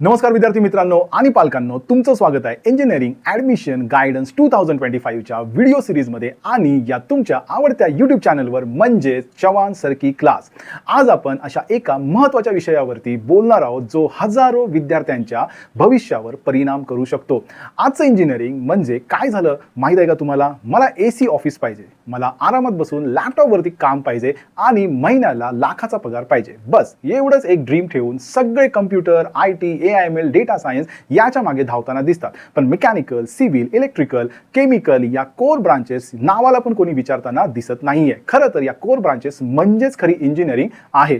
नमस्कार विद्यार्थी मित्रांनो आणि पालकांनो तुमचं स्वागत आहे engineering admission guidance two thousand twenty फाईव्हच्या video सिरीजमध्ये आणि या तुमच्या आवडत्या यूट्यूब चॅनलवर म्हणजेच चव्हाण सरकी क्लास आज आपण अशा एका महत्त्वाच्या विषयावरती बोलणार आहोत जो हजारो विद्यार्थ्यांच्या भविष्यावर परिणाम करू शकतो. आजचं इंजिनिअरिंग म्हणजे काय झालं माहीत आहे का तुम्हाला? मला ए सी ऑफिस पाहिजे मला आरामात बसून लॅपटॉपवरती काम पाहिजे आणि महिन्याला लाखाचा पगार पाहिजे. बस एवढंच एक ड्रीम ठेवून सगळे computer I T A I M L data science याच्या मागे धावताना दिसतात. पण मेकॅनिकल सिव्हिल इलेक्ट्रिकल केमिकल या कोर ब्रांचेस नावाला पण कोणी विचारताना दिसत नाहीये. खरं तर या कोर ब्रांचेस म्हणजेच खरी इंजिनिअरिंग आहे.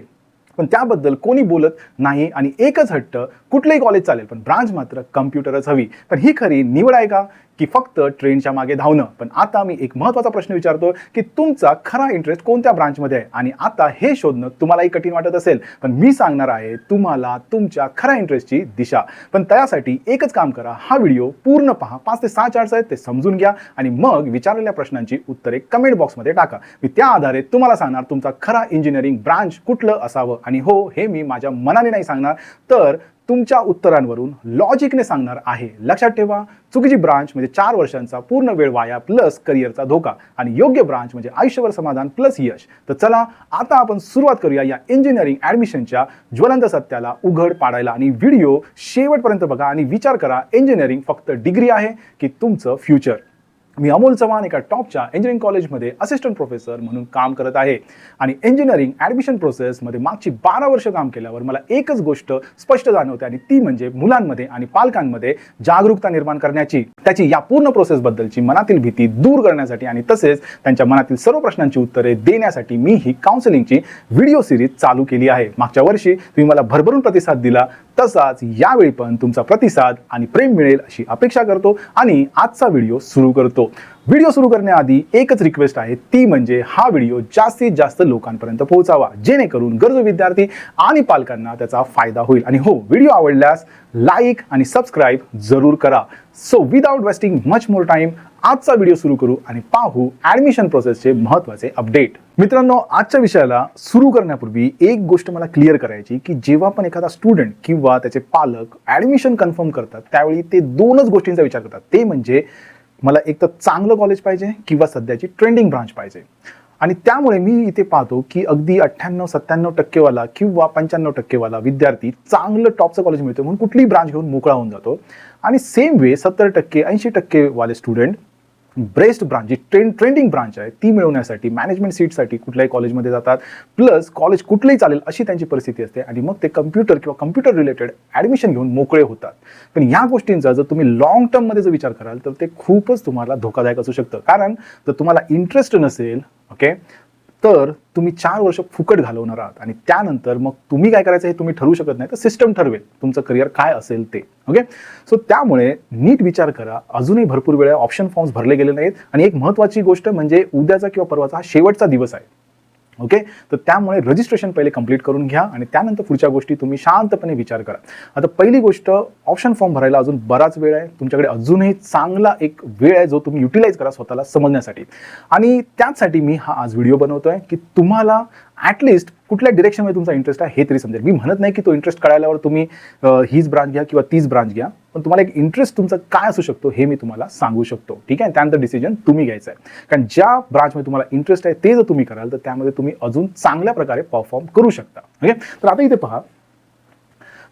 पण त्याबद्दल कोणी बोलत नाही आणि एकच हट्ट कुठलंही कॉलेज चालेल पण ब्रांच मात्र कम्प्युटरच हवी. पण ही खरी निवड आहे का? की फक्त ट्रेनच्या मागे धावणं. पण आता मी एक महत्त्वाचा प्रश्न विचारतो की तुमचा खरा इंटरेस्ट कोणत्या ब्रांचमध्ये आहे? आणि आता हे शोधणं तुम्हालाही कठीण वाटत असेल पण मी सांगणार आहे तुम्हाला तुमच्या खऱ्या इंटरेस्टची दिशा. पण त्यासाठी एकच काम करा. हा व्हिडिओ पूर्ण पहा. पाच ते सहा चार्ट्स आहेत ते समजून घ्या आणि मग विचारलेल्या प्रश्नांची उत्तरे कमेंट बॉक्समध्ये टाका. मी त्या आधारे तुम्हाला सांगणार तुमचा खरा इंजिनिअरिंग ब्रांच कुठलं असावं. आणि हो हे मी माझ्या मनाने नाही सांगणार. तर तुमच्या उत्तरांवरून लॉजिकने सांगणार आहे. लक्षात ठेवा चुकीची ब्रांच म्हणजे चार वर्षांचा पूर्ण वेळ वाया प्लस करिअरचा धोका आणि योग्य ब्रांच म्हणजे आयुष्यभर समाधान प्लस यश. तर चला आता आपण सुरुवात करूया या इंजिनिअरिंग ॲडमिशनच्या ज्वलंत सत्याला उघड पाडायला आणि व्हिडिओ शेवटपर्यंत बघा आणि विचार करा इंजिनिअरिंग फक्त डिग्री आहे की तुमचं फ्युचर मी अमोल चव्हाण एका टॉपच्या इंजिनिअरिंग कॉलेजमध्ये असिस्टंट प्रोफेसर म्हणून काम करत आहे. आणि इंजिनिअरिंग ॲडमिशन प्रोसेसमध्ये मागची बारा वर्ष काम केल्यावर मला एकच गोष्ट स्पष्ट जाणवते आणि ती म्हणजे मुलांमध्ये आणि पालकांमध्ये जागरूकता निर्माण करण्याची. त्याची या पूर्ण प्रोसेसबद्दलची मनातील भीती दूर करण्यासाठी आणि तसेच त्यांच्या मनातील सर्व प्रश्नांची उत्तरे देण्यासाठी मी ही काउन्सिलिंगची व्हिडिओ सिरीज चालू केली आहे. मागच्या वर्षी तुम्ही मला भरभरून प्रतिसाद दिला तसाच यावेळी पण तुमचा प्रतिसाद आणि प्रेम मिळेल अशी अपेक्षा करतो आणि आजचा व्हिडिओ सुरू करतो. व्हिडिओ सुरू करण्याआधी एकच रिक्वेस्ट आहे ती म्हणजे हा व्हिडिओ जास्तीत जास्त लोकांपर्यंत पोहोचावा जेणेकरून गरजू विद्यार्थी आणि पालकांना त्याचा फायदा होईल. आणि हो व्हिडिओ आवडल्यास लाईक आणि सबस्क्राईब जरूर करा. So without wasting much more time आजचा व्हिडिओ सुरू करू आणि पाहू ॲडमिशन प्रोसेसचे महत्त्वाचे अपडेट मित्रांनो आजच्या विषयाला सुरू करण्यापूर्वी एक गोष्ट मला क्लिअर करायची की जेव्हा पण एखादा स्टुडंट किंवा त्याचे पालक ॲडमिशन कन्फर्म करतात त्यावेळी ते दोनच गोष्टींचा विचार करतात. ते म्हणजे मला एक तर चांगलं कॉलेज पाहिजे किंवा सध्याची ट्रेंडिंग ब्रांच पाहिजे. आणि त्यामुळे मी इथे पाहतो की अगदी अठ्ठ्याण्णव सत्त्याण्णव टक्केवाला किंवा पंच्याण्णव टक्केवाला विद्यार्थी चांगलं टॉपचं कॉलेज मिळतं म्हणून कुठलीही ब्रांच घेऊन मोकळा होऊन जातो. आणि सेम वे सत्तर टक्के ऐंशी टक्केवाले स्टुडंट ब्रेस्ट ब्रांच जी ट्रेंड ट्रेंडिंग ब्रांच आहे ती मिळवण्यासाठी मॅनेजमेंट सीटसाठी कुठल्याही कॉलेजमध्ये जातात. प्लस कॉलेज कुठलंही चालेल अशी त्यांची परिस्थिती असते. आणि मग ते कम्प्युटर किंवा कम्प्युटर रिलेटेड ॲडमिशन घेऊन मोकळे होतात. पण या गोष्टींचा जर तुम्ही लॉंग टर्ममध्ये जर विचार कराल तर ते खूपच तुम्हाला धोकादायक असू शकतं. कारण जर तुम्हाला इंटरेस्ट नसेल ओके तर तुम्ही चार वर्ष फुकट घालवणार आहात आणि त्यानंतर मग तुम्ही काय करायचं हे तुम्ही ठरवू शकत नाही. तर सिस्टम ठरवेल तुमचं करिअर काय असेल ते. ओके सो त्यामुळे नीट विचार करा. अजूनही भरपूर वेळा ऑप्शन फॉर्म्स भरले गेले नाहीत. आणि एक महत्त्वाची गोष्ट म्हणजे उद्याचा किंवा परवाचा हा शेवटचा दिवस आहे. ओके? तर त्यामुळे रजिस्ट्रेशन पहिले कंप्लीट करून घ्या आणि त्यानंतर पुढच्या गोष्टी तुम्ही शांतपणे विचार करा. आता पहिली गोष्ट ऑप्शन फॉर्म भरायला अजून बराच वेळ आहे. तुमच्याकडे अजूनही चांगला एक वेळ आहे जो तुम्ही युटिलाइज करा स्वतःला समजण्यासाठी. आणि त्याचसाठी मी हा आज व्हिडिओ बनवतो आहे की तुम्हाला ॲटलिस्ट कुठल्या डिरेक्शनमध्ये तुमचा इंटरेस्ट आहे हे तरी समजेल. मी म्हणत नाही की तो इंटरेस्ट कळाल्यावर तुम्ही हीच ब्रांच घ्या किंवा तीच ब्रांच घ्या पण तुम्हाला एक इंटरेस्ट तुमचा काय असू शकतो हे मी तुम्हाला सांगू शकतो. ठीक आहे? त्यानंतर डिसिजन तुम्ही घ्यायचं आहे. कारण ज्या ब्रांचमध्ये तुम्हाला इंटरेस्ट आहे ते जर तुम्ही कराल तर त्यामध्ये तुम्ही अजून चांगल्या प्रकारे परफॉर्म करू शकता. ओके तर आता इथे पहा.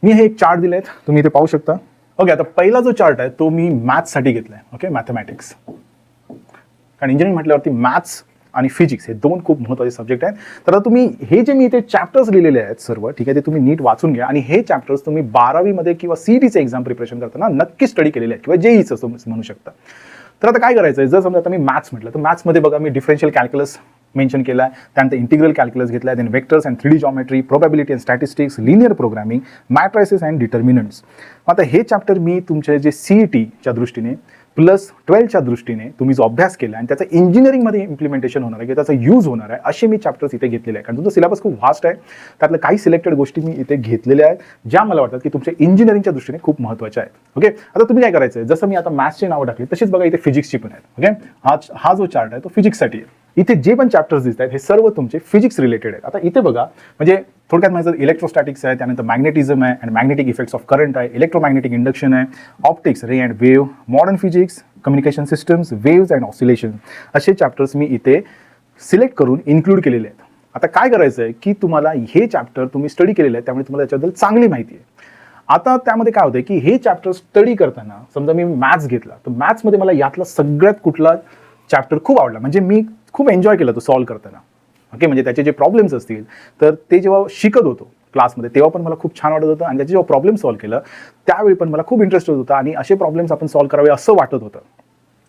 मी हे एक चार्ट दिले आहेत तुम्ही इथे पाहू शकता. ओके आता पहिला जो चार्ट आहे तो मी मॅथ्ससाठी घेतला आहे ओके मॅथमॅटिक्स कारण इंजिनिअरिंग म्हटल्यावरती मॅथ्स आणि फिजिक्स हे दोन खूप महत्त्वाचे सब्जेक्ट आहेत. तर तुम्ही हे जे मी इथे चॅप्टर्स लिहिलेले आहेत सर्व ठीक आहे ते तुम्ही नीट वाचून घ्या. आणि हे चॅप्टर्स तुम्ही बारावीमध्ये किंवा सी टीचं एक्झाम प्रिपरेशन करताना नक्की स्टडी केलेले आहेत किंवा जेईचं तुम्ही म्हणू शकता. तर आता काय करायचं आहे जर समजा आता मी मॅथ्स म्हटलं तर मॅथ्समध्ये बघा मी डिफरन्शियल कॅल्क्युलस मेन्शन केला आहे त्यानंतर इंटिग्रल कॅल्क्युलस घेतला आहे then vectors and three D geometry probability and statistics linear programming matrices and determinants आता हे चॅप्टर मी तुमचे जे सी ई टीच्या दृष्टीने प्लस ट्वेल्थच्या दृष्टीने तुम्ही जो अभ्यास केला आणि त्याचं इंजिनिअरिंगमध्ये इम्प्लिमेंटेशन होणार आहे किंवा त्याचा यूज होणार आहे असे मी चॅप्टर्स इथे घेतलेले आहे कारण तुमचा सिलेबस खूप व्हास्ट आहे. त्यातल्या काही सिलेक्टेड गोष्टी मी इथे घेतलेल्या आहेत ज्या मला वाटतात की तुमच्या इंजिनिअरिंगच्या दृष्टीने खूप महत्त्वाच्या आहेत. ओके आता तुम्ही काय करायचं आहे जसं मी आता मॅथ्सची नावं टाकली तशीच बघा इथे फिजिक्सची पण आहेत. ओके हा हा जो चार्ट आहे तो फिजिक्ससाठी आहे. इथे जे पण चॅप्टर्स दिसत आहेत हे सर्व तुमचे फिजिक्स रिलेटेड आहेत. आता इथे बघा म्हणजे थोडक्यात माझं इलेक्ट्रोस्टॅटिक्स आहे त्यानंतर मॅग्नेटिझम आहे and magnetic effects of current आहे इलेक्ट्रोमॅग्नेटिक इंडक्शन आहे optics ray and wave modern physics communication systems waves and oscillation असे चॅप्टर्स मी इथे सिलेक्ट करून इन्क्लूड केलेले आहेत. आता काय करायचं आहे की तुम्हाला हे चॅप्टर तुम्ही स्टडी केलेले आहे त्यामुळे तुम्हाला त्याच्याबद्दल चांगली माहिती आहे. आता त्यामध्ये काय होतं की हे चॅप्टर स्टडी करताना समजा मी मॅथ्स घेतला तर मॅथ्समध्ये मला यातला सगळ्यात कुठला चॅप्टर खूप आवडला. म्हणजे मी खूप एन्जॉय केला तो सॉल्व्ह करताना. ओके म्हणजे त्याचे जे प्रॉब्लेम्स असतील तर ते जेव्हा शिकत होतो क्लासमध्ये तेव्हा पण मला खूप छान वाटत होतं. आणि त्याचे जेव्हा प्रॉब्लेम सॉल्व्ह केलं त्यावेळी पण मला खूप इंटरेस्ट होत होता. आणि असे प्रॉब्लेम्स आपण सॉल्व्ह करावे असं वाटत होतं.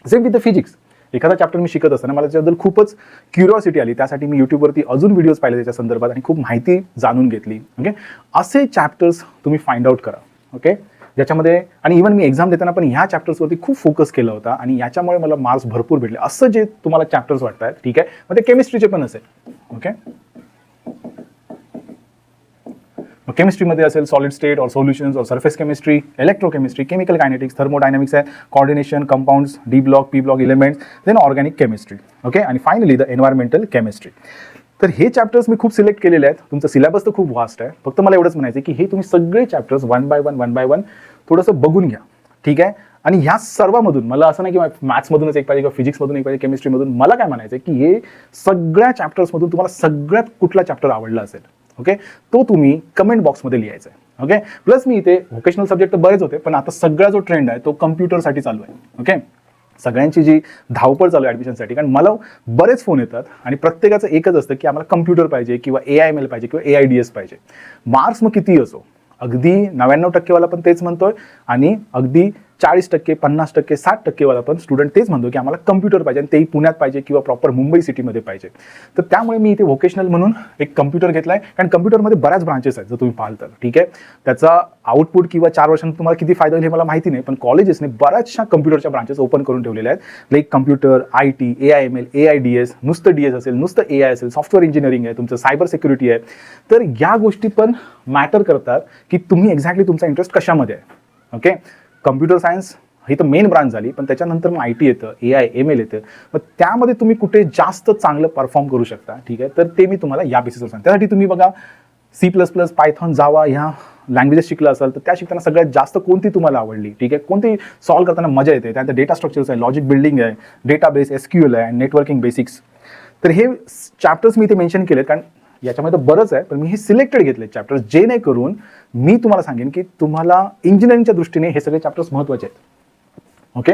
सेम विथ द फिजिक्स एखादा चॅप्टर मी शिकत असताना मला त्याच्याबद्दल खूपच क्युरिओसिटी आली. त्यासाठी मी यूट्यूबवरती अजून व्हिडिओज पाहिले त्याच्या संदर्भात आणि खूप माहिती जाणून घेतली. ओके असे चॅप्टर्स तुम्ही फाइंड आउट करा. ओके ज्याच्यामध्ये आणि इव्हन मी एक्झाम देताना पण ह्या चॅप्टर्सवरती खूप फोकस केला होता आणि याच्यामुळे मला मार्क्स भरपूर भेटले. असं जे तुम्हाला चॅप्टर्स वाटत आहेत ठीक आहे? मग ते केमिस्ट्रीचे पण असेल. ओके मग केमिस्ट्रीमध्ये असेल सॉलिड स्टेट और सोल्युशन्स और surface chemistry electrochemistry chemical kinetics thermodynamics आहे coordination compounds D block P block elements then organic chemistry okay आणि फायनली द एन्व्हायरमेंटल केमिस्ट्री तर हे चॅप्टर्स मी खूप सिलेक्ट केलेले आहेत. तुमचं सिलेबस तर खूप वास्ट आहे. फक्त मला एवढंच म्हणायचं की हे तुम्ही सगळे chapters one by one one by one थोडंसं बघून घ्या. ठीक आहे? आणि ह्या सर्वामधून मला असं नाही की मॅथ्समधूनच एक पाहिजे किंवा फिजिक्समधून एक पाहिजे केमिस्ट्रीमधून मला काय म्हणायचं की हे सगळ्या चॅप्टर्समधून तुम्हाला सगळ्यात कुठला चॅप्टर आवडला असेल. ओके तो तुम्ही कमेंट बॉक्समध्ये लिहायचा आहे ओके प्लस मी इथे व्होकेशनल सब्जेक्ट तर बरेच होते पण आता सगळा जो ट्रेंड आहे तो कम्प्युटरसाठी चालू आहे. ओके सगळ्यांची जी धावपळ चालू आहे ॲडमिशनसाठी कारण मला बरेच फोन येतात आणि प्रत्येकाचं एकच असतं की आम्हाला कम्प्युटर पाहिजे किंवा ए आय एम एल पाहिजे किंवा ए आय डी एस पाहिजे. मार्क्स मग किती असो अगदी नव्याण्णव टक्केवाला पण तेच म्हणतोय आणि अगदी चाळीस टक्के पन्नास टक्के साठ टक्केवर पण स्टुडंट तेच म्हणतो की आम्हाला कम्प्युटर पाहिजे आणि तेही पुण्यात पाहिजे किंवा प्रॉपर मुंबई सिटीमध्ये पाहिजे. तर त्यामुळे मी इथे व्होकेशनल म्हणून एक कम्प्युटर घेतला आहे कारण कम्प्युटरमध्ये बऱ्याच ब्रांचेस आहेत जर तुम्ही पाहाल तर. ठीक आहे? त्याचा आउटपुट किंवा चार वर्षांत तुम्हाला किती फायदा होईल हे मला माहिती नाही पण कॉलेजेसने बऱ्याचशा कम्प्युटरच्या ब्रांचेस ओपन करून ठेवलेल्या आहेत. Like computer I T A I M L A I D S नुसतं डी एस असेल नुसतं ए आय असेल सॉफ्टवेअर इंजिनिअरिंग आहे तुमचं सायबर सिक्युरिटी आहे. तर या गोष्टी पण मॅटर करतात की तुम्ही एक्झॅक्टली तुमचा इंटरेस्ट कशामध्ये आहे. ओके कम्प्युटर सायन्स ही तर मेन ब्रांच झाली पण त्याच्यानंतर मग आय टी येतं ए आय एम एल येतं. मग त्यामध्ये तुम्ही कुठे जास्त चांगलं परफॉर्म करू शकता ठीक आहे? तर ते मी तुम्हाला या बेसिसवर सांगतो. त्यासाठी तुम्ही बघा C plus plus Python Java ह्या लँग्वेजेस शिकला असाल तर त्या शिकताना सगळ्यात जास्त कोणती तुम्हाला आवडली ठीक आहे? कोणती सॉल्व्ह करताना मजा येते? त्यानंतर डेटा स्ट्रक्चर्स आहे लॉजिक बिल्डिंग आहे डेटाबेस एस क्यू एल आहे नेटवर्किंग बेसिक्स तर हे चॅप्टर्स मी इथे मेन्शन केले कारण याच्यामध्ये तर बरंच आहे पण मी हे सिलेक्टेड घेतले चॅप्टर्स जे नाही करून मी तुम्हाला सांगेन की तुम्हाला इंजिनिअरिंगच्या दृष्टीने हे सगळे चॅप्टर्स महत्त्वाचे आहेत. ओके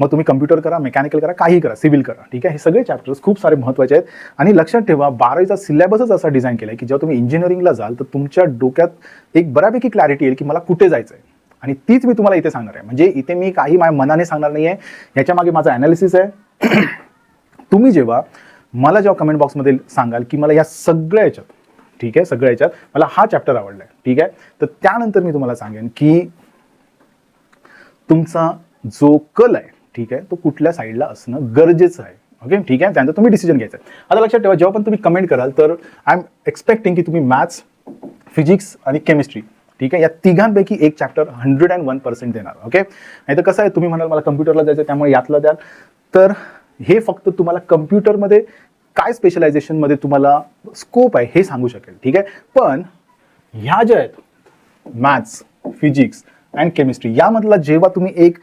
मग तुम्ही कम्प्युटर करा मेकॅनिकल करा काही करा सिव्हिल करा. ठीक आहे? हे सगळे चॅप्टर्स खूप सारे महत्त्वाचे आहेत. आणि लक्षात ठेवा बारावीचा सिलेबसच असा डिझाईन केला आहे की जेव्हा तुम्ही इंजिनिअरिंगला जाल तर तुमच्या डोक्यात एक बऱ्यापैकी क्लॅरिटी येईल की मला कुठे जायचं आहे आणि तीच मी तुम्हाला इथे सांगणार आहे. म्हणजे इथे मी काही माझ्या मनाने सांगणार नाही आहे याच्यामागे माझं ॲनालिसिस आहे. तुम्ही जेव्हा मला जेव्हा कमेंट बॉक्समध्ये सांगाल की मला या सगळ्या याच्यात ठीक आहे सगळ्या याच्यात मला हा चॅप्टर आवडला आहे ठीक आहे? तर त्यानंतर मी तुम्हाला सांगेन की तुमचा जो कल आहे ठीक आहे तो कुठल्या साईडला असणं गरजेचं आहे ओके ठीक आहे? त्यानंतर तुम्ही डिसिजन घ्यायचं आहे. आता लक्षात ठेवा जेव्हा पण तुम्ही कमेंट कराल तर आय एम एक्सपेक्टिंग की तुम्ही मॅथ्स फिजिक्स आणि केमिस्ट्री ठीक आहे? या तिघांपैकी एक chapter hundred and one percent देणार ओके नाही तर कसं आहे तुम्ही म्हणाल मला कम्प्युटरला जायचं त्यामुळे यातलं द्याल. तर हे फक्त तुम्हाला कम्प्युटरमध्ये काय स्पेशलायझेशनमध्ये तुम्हाला स्कोप आहे हे सांगू शकेल ठीक आहे? पण ह्या ज्या आहेत मॅथ्स फिजिक्स अँड केमिस्ट्री यामधला जेव्हा तुम्ही एक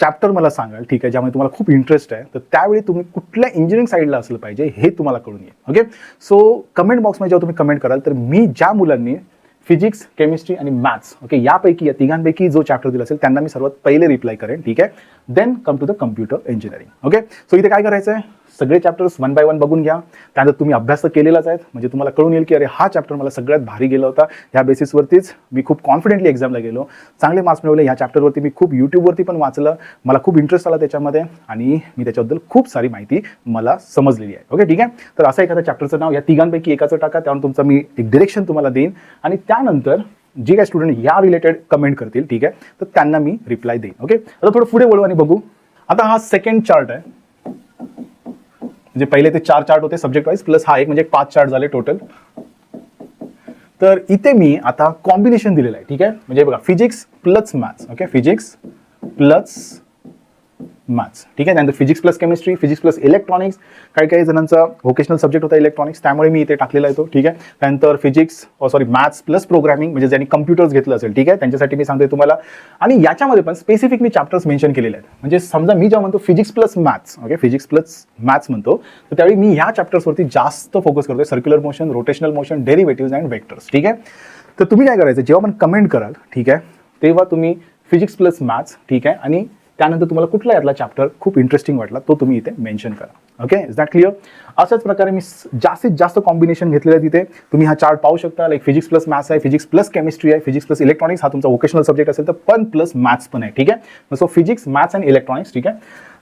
चॅप्टर मला सांगाल ठीक आहे ज्यामध्ये तुम्हाला खूप इंटरेस्ट आहे तर त्यावेळी तुम्ही कुठल्या इंजिनिअरिंग साईडला असलं पाहिजे हे तुम्हाला कळून येईल ओके सो कमेंट बॉक्समध्ये जेव्हा तुम्ही कमेंट कराल तर मी ज्या मुलांनी फिजिक्स केमिस्ट्री आणि मॅथ्स ओके यापैकी या तिघांपैकी जो चॅप्टर दिला असेल त्यांना मी सर्वात पहिले रिप्लाय करेन ठीक आहे? Then come to the computer engineering okay so इथे काय करायचं आहे सगळे चॅप्टर्स वन बाय वन बघून घ्या. त्यानंतर तुम्ही अभ्यास तर केलेलाच आहे म्हणजे तुम्हाला कळून येईल की अरे हा चॅप्टर मला सगळ्यात भारी गेला होता. ह्या बेसिसवरतीच मी खूप कॉन्फिडेंटली एक्झामला गेलो. चांगले मार्क्स मिळवले. ह्या चॅप्टरवरती मी खूप यूट्यूबवरती पण वाचलं. मला खूप इंटरेस्ट आला त्याच्यामध्ये आणि मी त्याच्याबद्दल खूप सारी माहिती मला समजलेली आहे. ओके ठीक आहे? तर असं एखाद्या चॅप्टरचं नाव या तिघांपैकी एकाचं टाका. त्यावर तुमचं मी एक डिरेक्शन तुम्हाला देईन. आणि त्यानंतर जे काही स्टुडंट या रिलेटेड कमेंट करतील ठीक आहे? तर त्यांना मी रिप्लाय देईन. ओके आता थोडं पुढे वळू आणि बघू. आता हा सेकंड चार्ट आहे. म्हणजे पहिले ते चार चार्ट होते सब्जेक्ट वाईज प्लस हा एक म्हणजे पाच चार्ट झाले टोटल तर इथे मी आता कॉम्बिनेशन दिलेलं आहे ठीक आहे? म्हणजे बघा physics plus maths okay physics plus maths ठीक आहे? त्यानंतर physics plus chemistry physics plus electronics काही काही जणांचा व्होकेशनल सब्जेक्ट होता इलेक्ट्रॉनिक्स त्यामुळे मी इथे टाकलेला आहे तो. ठीक आहे? त्यानंतर physics sorry maths plus programming म्हणजे ज्यांनी कम्प्युटर्स घेतलं असेल. ठीक आहे? त्यांच्यासाठी मी सांगते तुम्हाला. आणि याच्यामध्ये पण स्पेसिफिक मी चॅप्टर्स मेन्शन केलेले आहेत. म्हणजे समजा मी जेव्हा म्हणतो physics plus maths okay physics plus maths म्हणतो तर त्यावेळी मी ह्या चॅप्टर्सवरती जास्त फोकस करतोय. Circular motion rotational motion derivative and vectors ठीक आहे? तर तुम्ही काय करायचं? जेव्हा पण कमेंट कराल ठीक आहे तेव्हा तुम्ही फिजिक्स प्लस मॅथ्स ठीक आहे आणि त्यानंतर तुम्हाला कुठला यातला चॅप्टर खूप इंटरेस्टिंग वाटला तो तुम्ही इथे मेन्शन करा. ओके इज दॅट क्लिअर अशाच प्रकारे मी जास्तीत जास्त कॉम्बिनेशन घेतलेलं आहे तिथे तुम्ही हा चार्ट पाहू शकता. लाईक फिजिक्स प्लस मॅथ्स आहे फिजिक्स प्लस केमिस्ट्री आहे फिजिक्स प्लस इलेक्ट्रॉनिक्स हा तुमचा वोकेशनल सब्जेक्ट असेल तर पण प्लस मॅथ्स पण आहे ठीक आहे? So physics maths and electronics ठीक आहे?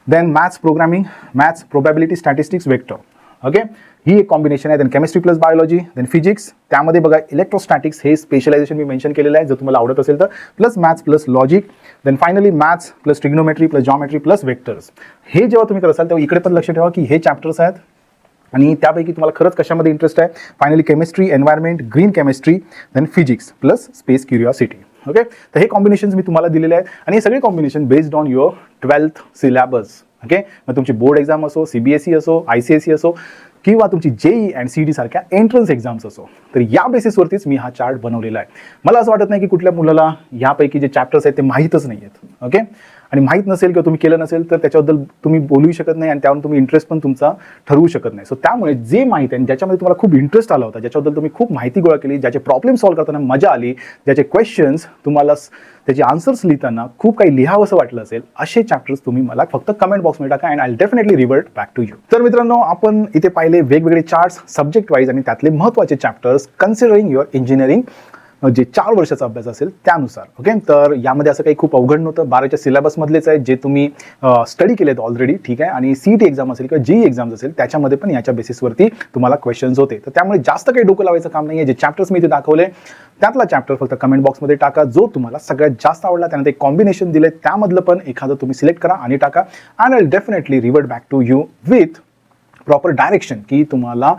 Then maths programming maths probability statistics vector okay ही एक कॉम्बिनेशन आहे. Then chemistry plus biology then physics त्यामध्ये बघा इलेक्ट्रोस्टॅटिक्स हे स्पेशलायझेशन मी मेन्शन केलेलं आहे. जर तुम्हाला आवडत असेल तर. Plus maths plus logic then finally maths plus trigonometry plus geometry plus vectors हे जेव्हा तुम्ही करत असाल तेव्हा इकडे पण लक्ष ठेवा की हे चॅप्टर्स आहेत. आणि त्यापैकी तुम्हाला खरंच कशामध्ये इंटरेस्ट आहे? Finally chemistry environment green chemistry then physics plus space curiosity okay तर हे कॉम्बिनेशन्स मी तुम्हाला दिलेले आहेत. आणि हे सगळे combination based on your twelfth syllabus okay मग तुमची बोर्ड एक्झाम असो सी बी एस ई असो आय सी एस सी असो किंवा तुमची जेई अँड सी डी सारख्या एंट्रन्स एक्झाम्स असो तर या बेसिसवरतीच मी हा चार्ट बनवलेला आहे. मला असं वाटत नाही की कुठल्या मुलाला यापैकी जे चॅप्टर्स आहेत ते माहीतच नाही आहेत ओके आणि माहीत नसेल किंवा तुम्ही केलं नसेल तर त्याच्याबद्दल तुम्ही बोलू शकत नाही आणि त्यावरून तुम्ही इंटरेस्ट पण तुमचा ठरवू शकत नाही. सो त्यामुळे जे माहिती आहे ज्याच्यामध्ये तुम्हाला खूप इंटरेस्ट आला होता ज्याच्याबद्दल तुम्ही खूप माहिती गोळा केली ज्याचे प्रॉब्लेम सॉल्व्ह करताना मजा आली ज्याचे क्वेश्चन्स तुम्हाला त्याचे आन्सर्स लिहिताना खूप काही लिहावंसं वाटलं असेल असे चॅप्टर्स तुम्ही मला फक्त कमेंट बॉक्समध्ये टाका and I definitely revert back to you तर मित्रांनो आपण इथे पाहिले वेगवेगळे चार्ट्स सब्जेक्ट वाईज आणि त्यातले महत्त्वाचे चॅप्टर्स कन्सिडरिंग युअर इंजिनिअरिंग जे चार वर्षाचा अभ्यास असेल त्यानुसार ओके तर यामध्ये असं काही खूप अवघड नव्हतं. बाराच्या सिलेबसमधलेच आहे जे तुम्ही स्टडी केलेत ऑलरेडी ठीक आहे? आणि सी टी एक्झाम असेल किंवा जी एक्झाम असेल त्याच्यामध्ये पण याच्या बेसिसवरती तुम्हाला क्वेश्चन्स होते. तर त्यामुळे जास्त काही डोकं लावायचं काम नाही आहे जे चॅप्टर्स मी इथे दाखवले त्यातला चॅप्टर फक्त कमेंट बॉक्समध्ये टाका जो तुम्हाला सगळ्यात जास्त आवडला त्यानंतर एक कॉम्बिनेशन दिले त्यामधलं पण एखादं तुम्ही सिलेक्ट करा आणि टाका. And I definitely revert back to you with proper direction की तुम्हाला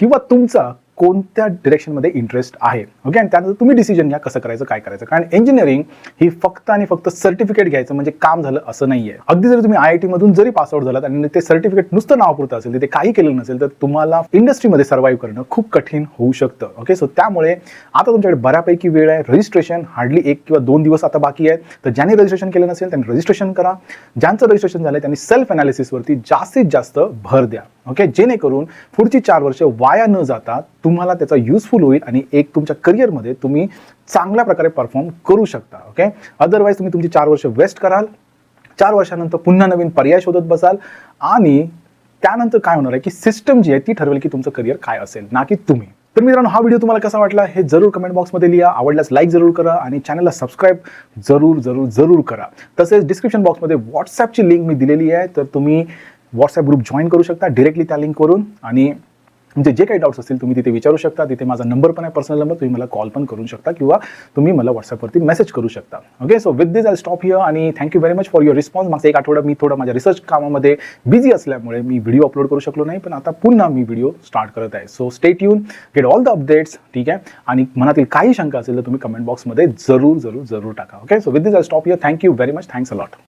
किंवा तुमचा कोणत्या डिरेक्शनमध्ये इंटरेस्ट आहे? ओके आणि त्यानंतर तुम्ही डिसिजन घ्या कसं करायचं काय करायचं. कारण इंजिनिअरिंग ही फक्त आणि फक्त सर्टिफिकेट घ्यायचं म्हणजे काम झालं असं नाही आहे अगदी जरी तुम्ही आय आय टीमधून जरी पासआउट झालात आणि ते सर्टिफिकेट नुसतं नावापुरतं असेल तिथे काही केलं नसेल तर तुम्हाला इंडस्ट्रीमध्ये सर्व्हाइव्ह करणं खूप कठीण होऊ शकतं. ओके सो त्यामुळे आता तुमच्याकडे बऱ्यापैकी वेळ आहे. रजिस्ट्रेशन हार्डली एक किंवा दोन दिवस आता बाकी आहे. तर ज्यांनी रजिस्ट्रेशन केलं नसेल त्यांनी रजिस्ट्रेशन करा. ज्यांचं रजिस्ट्रेशन झालं त्यांनी सेल्फ अनालिसिसवरती जास्तीत जास्त भर द्या. ओके जेणेकरून पुढची चार वर्ष वाया न जाता तुम्हाला त्याचा युजफुल होईल आणि एक तुमच्या करिअरमध्ये तुम्ही चांगल्या प्रकारे परफॉर्म करू शकता ओके अदरवाईज तुम्ही तुमची चार वर्ष वेस्ट कराल. चार वर्षानंतर पुन्हा नवीन पर्याय शोधत बसाल. आणि त्यानंतर काय होणार आहे की सिस्टम जी आहे ती ठरवेल की तुमचं करिअर काय असेल ना की तुम्ही. तर मित्रांनो हा व्हिडिओ तुम्हाला कसा वाटला हे जरूर कमेंट बॉक्समध्ये लिहा. आवडल्यास लाईक जरूर करा आणि चॅनलला सबस्क्राईब जरूर जरूर जरूर करा. तसेच डिस्क्रिप्शन बॉक्समध्ये व्हॉट्सॲपची लिंक मी दिलेली आहे तर तुम्ही व्हॉट्सॲप ग्रुप जॉईन करू शकता डिरेक्टली त्या लिंकवरून आणि म्हणजे जे काही डाऊट्स असतील तुम्ही तिथे विचारू शकता तिथे माझा नंबर पण आहे पर्सनल नंबर तुम्ही मला कॉल पण करू शकता किंवा तुम्ही मला व्हॉट्सअपवरती मेसेज करू शकता. Okay so with this I stop here आणि thank you very much for your response मागचा एक आठवडा मी थोडं माझ्या रिसर्च कामामध्ये बिझी असल्यामुळे मी व्हिडिओ अपलोड करू शकलो नाही पण आता पुन्हा मी व्हिडिओ स्टार्ट करत आहे. सो स्टेट येऊन गेट ऑल द अपडेट्स ठीक आहे? आणि मनातील काही शंका असेल तर तुम्ही कमेंट बॉक्समध्ये जरूर जरूर जरूर टाका. Okay so with this I stop here thank you very much thanks a lot